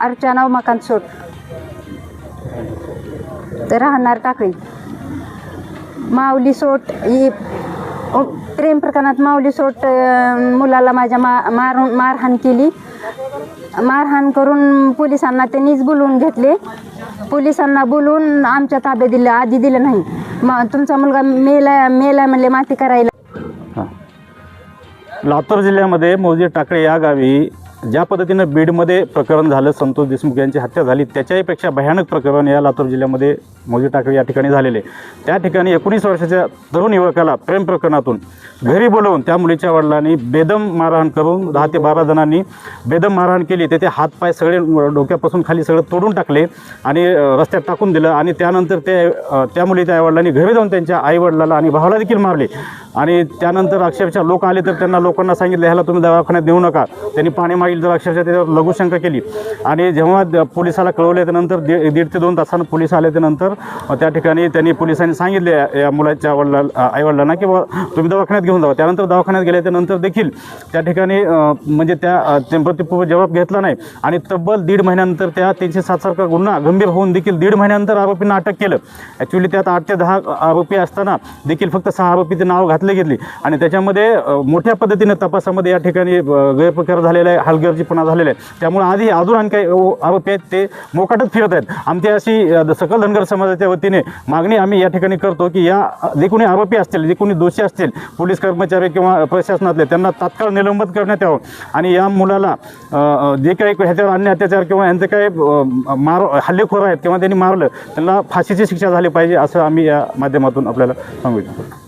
अर्चना उमाकांत सोट राहणार टाकळी. माऊली सोट ही प्रेम प्रकरणात माऊली सोट मुलाला माझ्या मा मारून मारहाण केली. मारहाण करून पोलिसांना त्यांनीच बोलवून घेतले. पोलिसांना बोलवून आमच्या ताब्यात दिलं आधी दिलं नाही. मग तुमचा मुलगा मेला मेला म्हणले माती करायला. लातूर जिल्ह्यामध्ये मौजे टाकळे या गावी ज्या पद्धतीनं बीडमध्ये प्रकरण झालं संतोष देशमुख यांची हत्या झाली त्याच्याहीपेक्षा भयानक प्रकरण या लातूर जिल्ह्यामध्ये मौजे टाकळे या ठिकाणी झालेले. त्या ठिकाणी एकोणीस वर्षाच्या तरुण युवकाला प्रेम प्रकरणातून घरी बोलवून त्या मुलीच्या वडिलांनी बेदम मारहाण करून दहा ते बारा जणांनी बेदम मारहाण केली. तेथे हातपाय सगळे डोक्यापासून खाली सगळं तोडून टाकले आणि रस्त्यात टाकून दिलं आणि त्यानंतर ते त्या मुलीच्या आईवडिलांनी घरी जाऊन त्यांच्या आईवडिलाला आणि भावाला देखील मारले. आणि त्यानंतर अक्षरशः लोक आले तर त्यांना लोकांना सांगितलं ह्याला तुम्ही दवाखान्यात देऊ नका. त्यांनी पाणी मागील तर अक्षरशः त्याच्यावर लघुशंका केली. आणि जेव्हा पोलिसाला कळवल्यानंतर दीड दीड ते दोन तासानं पोलीस आले त्या ठिकाणी त्यांनी पोलिसांनी सांगितले या- मुलाच्या वडिला आईवडिलांना की तुम्ही दवाखान्यात घेऊन जावा. त्यानंतर दवाखान्यात गेले देखील त्या ठिकाणी म्हणजे त्या अ, प्रतिपूर्व जबाब घेतला नाही. आणि तब्बल दीड महिन्यानंतर त्या तीनशे सातसारखा गुन्हा गंभीर होऊन देखील दीड महिन्यानंतर आरोपींना अटक केलं. ॲक्च्युली त्यात आठ ते दहा आरोपी असताना देखील फक्त सहा आरोपीचे नाव घातले घेतली. आणि त्याच्यामध्ये मोठ्या पद्धतीने तपासामध्ये या ठिकाणी गैरप्रकार झालेला आहे हलगर्जीपणा झालेला आहे. त्यामुळे आधी अजून आणि काही आरोपी आहेत ते मोकाटच फिरत आहेत. आमची अशी सकल धनगर समाजाच्या वतीने मागणी आम्ही या ठिकाणी करतो की या जे कोणी आरोपी असतील जे कोणी दोषी असतील पोलीस कर्मचारी किंवा प्रशासनातले त्यांना तात्काळ निलंबित करण्यात यावं. आणि या मुलाला जे काही ह्याच्यावर अन्य अत्याचार किंवा यांचे काही मार हल्लेखोर आहेत किंवा त्यांनी मारलं त्यांना फाशीची शिक्षा झाली पाहिजे असं आम्ही या माध्यमातून आपल्याला सांगू इच्छितो.